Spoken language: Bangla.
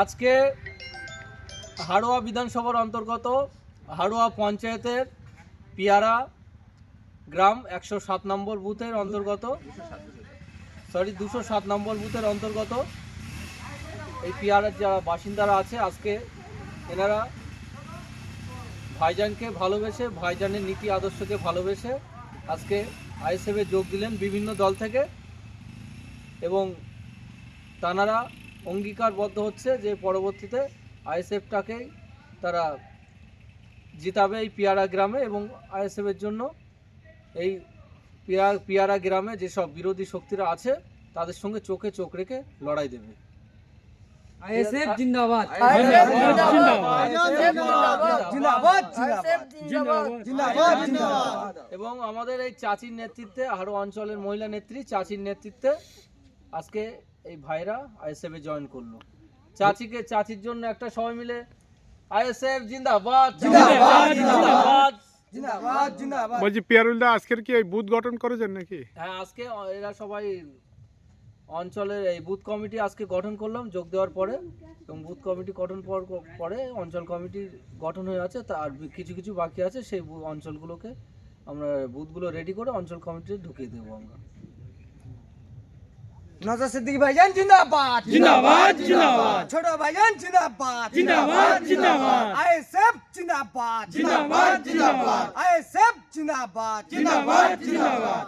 আজকে হাড়োয়া বিধানসভার অন্তর্গত হাড়োয়া পঞ্চায়েতের পিয়ারা গ্রাম একশো সাত নম্বর বুথের অন্তর্গত। সরি দুশো সাত নম্বর বুথের অন্তর্গত। এই পিয়ারার যারা বাসিন্দারা আছে, আজকে এনারা ভাইজানকে ভালোবেসে, ভাইজানের নীতি আদর্শকে ভালোবেসে আজকে আইএসএফে যোগ দিলেন বিভিন্ন দল থেকে এবং তানারা অঙ্গীকারবদ্ধ হচ্ছে যে পরবর্তীতে আইএসএফটাকেই তারা জিতাবে এই পিয়ারা গ্রামে এবং আইএসএফের জন্য এই পিয়ারা পিয়ারা গ্রামে যেসব বিরোধী শক্তিরা আছে তাদের সঙ্গে চোখে চোখ রেখে লড়াই দেবে। আইএসএফ জিন্দাবাদ। এবং আমাদের এই চাচির নেতৃত্বে আরও অঞ্চলের মহিলা নেত্রী চাচির নেতৃত্বে আজকে এই ভাইরা আইএসএফে জয়েন করল। চাচিকে চাচির জন্য একটা সবাই মিলে। আইএসএফ জিন্দাবাদ। জিন্দাবাদ জিন্দাবাদ। জিন্দাবাদ। বলছি পিয়ারুলদা আজকের কি এই বুথ গঠন করেছেন নাকি? হ্যাঁ আজকে এরা সবাই অঞ্চলের এই বুথ কমিটি আজকে গঠন করলাম যোগ দেওয়ার পরে। এবং বুথ কমিটি গঠন পর- পরে অঞ্চল কমিটি গঠন হয়ে আছে তার কিছু কিছু বাকি আছে সেই অঞ্চলগুলোকে আমরা বুথগুলো রেডি করে অঞ্চল কমিটিতে ঢুকিয়ে দেবো আমরা। নজর সিদ্দিক ভাইজান জিন্দাবাদ। জিন্দাবাদ জিন্দাবাদ। ছোট ভাইজান জিন্দাবাদ। জিন্দাবাদ জিন্দাবাদ। আইএসএফ জিন্দাবাদ। জিন্দাবাদ জিন্দাবাদ। আইএসএফ জিন্দাবাদ। জিন্দাবাদ জিন্দাবাদ।